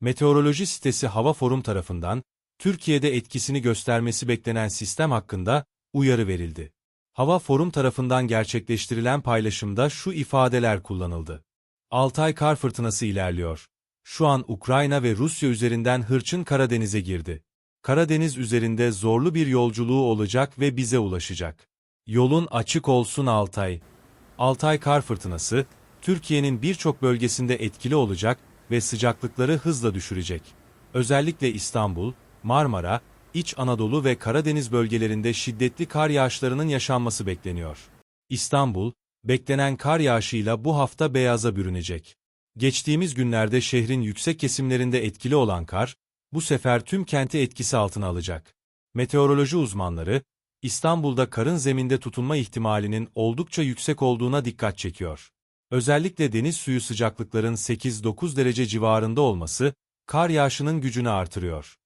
Meteoroloji sitesi Hava Forum tarafından, Türkiye'de etkisini göstermesi beklenen sistem hakkında uyarı verildi. Hava Forum tarafından gerçekleştirilen paylaşımda şu ifadeler kullanıldı. Altay kar fırtınası ilerliyor. Şu an Ukrayna ve Rusya üzerinden hırçın Karadeniz'e girdi. Karadeniz üzerinde zorlu bir yolculuğu olacak ve bize ulaşacak. Yolun açık olsun Altay. Altay kar fırtınası, Türkiye'nin birçok bölgesinde etkili olacak ve sıcaklıkları hızla düşürecek. Özellikle İstanbul, Marmara, İç Anadolu ve Karadeniz bölgelerinde şiddetli kar yağışlarının yaşanması bekleniyor. İstanbul, beklenen kar yağışıyla bu hafta beyaza bürünecek. Geçtiğimiz günlerde şehrin yüksek kesimlerinde etkili olan kar, bu sefer tüm kenti etkisi altına alacak. Meteoroloji uzmanları, İstanbul'da karın zeminde tutunma ihtimalinin oldukça yüksek olduğuna dikkat çekiyor. Özellikle deniz suyu sıcaklıkların 8-9 derece civarında olması, kar yağışının gücünü artırıyor.